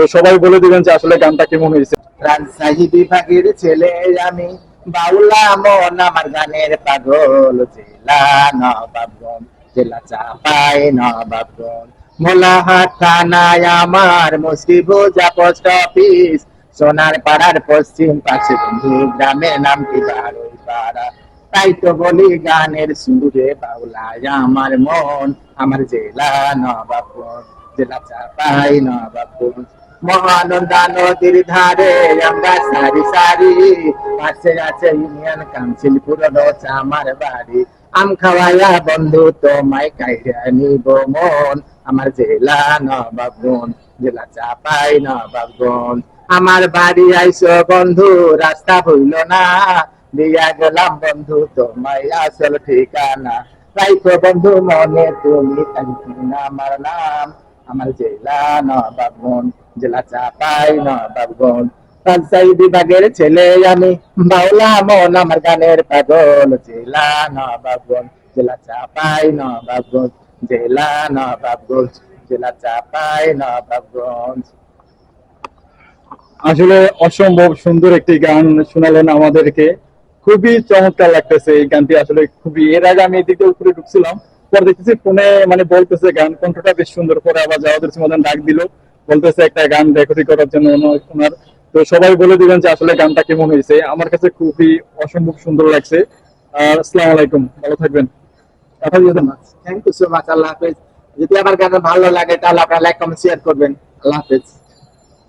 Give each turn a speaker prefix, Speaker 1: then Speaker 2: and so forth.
Speaker 1: তো সবাই বলে দিবেন যে আসলে গানটা কেমন হয়েছে।
Speaker 2: রাজশাহী বিভাগের ছেলে আমি, বাউলা মন আমার গানের পাগল জেলা নবাবগঞ্জ জেলা চাপাই নবাবগঞ্জ মোলাহাট থানায় আমার মুসিবুজা পোস্ট অফিস সোনার পাড়ার পশ্চিম পাশে বন্ধু গ্রামের পাড়া। তাই তো বলি গানের সুরে বাউলায় আমার মন, আমার জেলা নবাবগঞ্জ জেলা চাপাই নবাবগঞ্জ মহানন্দা নদীর ধারে আমরা সারি সারি। পাশে আছে ইউনিয়ন কাউন্সিল পুরনো আমার বাড়ি। আম খাওয়াইয়া বন্ধু তোমায় কাইরা নিব মন। আমার জেলা নবাবগঞ্জ জেলা চাপাই নবাবগঞ্জ আমার বাড়ি আইসো বন্ধু, রাস্তা হইল না। দিয়া গেলাম বন্ধু তোমায়, আসল ঠিকানা। রাইখো বন্ধু মনে, তুমি আমার নাম। আমার জেলা নবাবগঞ্জ জেলা রাজশাহী বিভাগের ছেলে আমি বাউলা মন আমার গানের পাগল। জেলা জেলা জেলা জেলা
Speaker 1: আসলে অসম্ভব সুন্দর একটি গান শোনালেন আমাদেরকে। খুবই চমৎকার লাগতেছে এই গানটি। আসলে খুবই, এর আগে আমি এদিকে উপরে ঢুকছিলাম, পরে দেখতেছি ফোনে মানে বলতেছে গান, কণ্ঠটা বেশ সুন্দর করে আবার যাওয়াদের ডাক দিল। বলতেছে একটা গান রেকর্ডিং করার জন্য ওনা- ওনার তো সবাই বলে দিবেন যে আসলে গানটা কেমন হয়েছে। আমার কাছে খুবই অসম্ভব সুন্দর লাগছে। আর আসসালামু আলাইকুম, ভালো থাকবেন।
Speaker 2: থ্যাংক ইউ সো মাচ আল্লাহ হাফেজ। যদি আমার গানটা ভালো লাগে তাহলে আপনারা লাইক কমেন্ট শেয়ার করবেন। আল্লাহ হাফেজ।